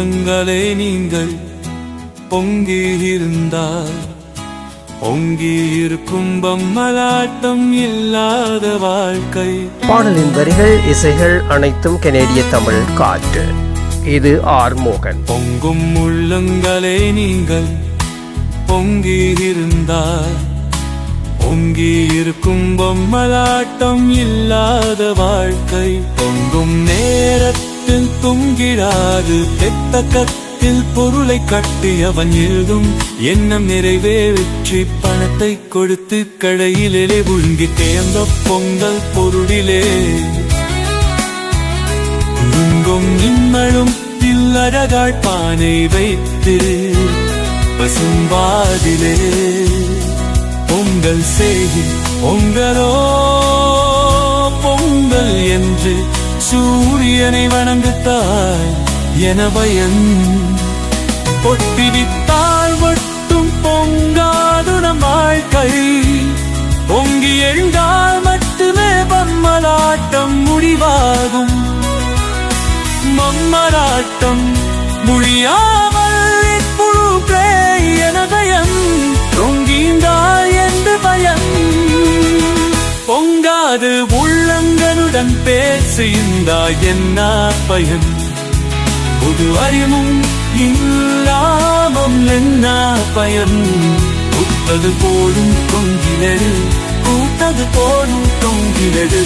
உள்ளங்களே நீங்கள் பொங்கி இருந்தால் பொங்கி இருக்கும் பம்மலாட்டம் இல்லாத வாழ்க்கை. பாடலின் வரிகள் இசைகள் அனைத்தும் கனேடிய தமிழ் காற்று. இது ஆர் மோகன். பொங்கும் உள்ளங்களே நீங்கள் பொங்கி இருந்தால் பொங்கி இருக்கும் பொம்மலாட்டம் இல்லாத வாழ்க்கை. பொங்கும் நேரத்தில் துங்கிடாது. பெத்த கத்தில் பொருளை கட்டி அவன் எழுதும். எண்ணம் நிறைவேற்றி பணத்தை கொடுத்து கடையிலே உழுங்கி தேர்ந்த பொங்கல் பொருளிலே. குறுங்கும் நிம்மளும் தில்லழகாள் பானை வைத்து பசும்பாதிலே. பொங்கல் செய்தி பொங்கலோ பொங்கல் என்று சூரியனை வணங்குத்தாய் என பயன். பொட்டிவித்தால் மட்டும் பொங்காது நம் வாழ்க்கை. பொங்கி எழுந்தால் மட்டுமே பம்மலாட்டம் முடிவாகும். மம்மலாட்டம் முடியாமல் இப்பொழுது பேய் பேசியிருந்தாய் என்ன பயன்? புது அறிவும் இல்லாமல் என்ன பயன்? கூட்டது போடும் தொங்கினது கூட்டது போடும் தொங்கினது.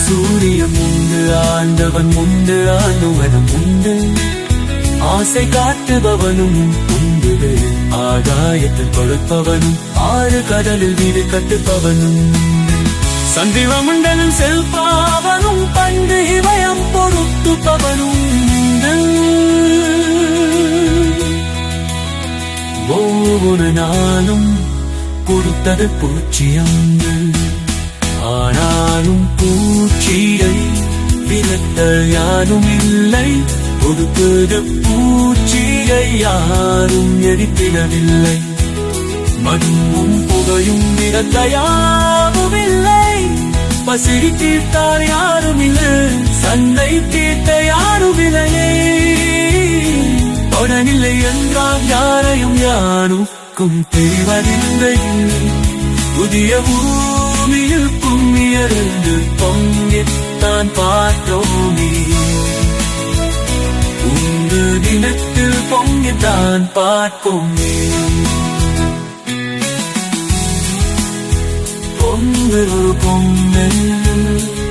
சூரியன் உண்டு ஆண்டவன் உண்டு ஆணுவனும் உண்டு. ஆசை காட்டுபவனும் உண்டு ஆகாயத்தில் கொடுப்பவனும் ஆறு கடலில் வீடு கட்டுப்பவனும் சந்திரமண்டலம் செல்பாவனும் பண்டு இவயம் பொருத்துப்பவனும் உண்டு. ஒவ்வொரு நாளும் கொடுத்தது பூச்சியங்கள் ஆனாலும் பூச்சியை விரட்டல் யாரும் இல்லை கொடுத்தது பூச்சியை யாரும் எரித்திடவில்லை மதுவும் புகையும் விரட்ட யாரும் இல்லை. பசிடி தீர்த்தார் யாரும் இல்லை. சண்டை தீர்த்த யாரும் இல்லையே. தொடனில்லை என்றால் யாரையும் யாருக்கும் தெரிவதில்லை. புதிய பூமியில் கும்மியருந்து பொங்கித்தான் பார்த்தோம். தினத்தில் பொங்கித்தான் பார்ப்போமே. பொங்கல் பொங்கல்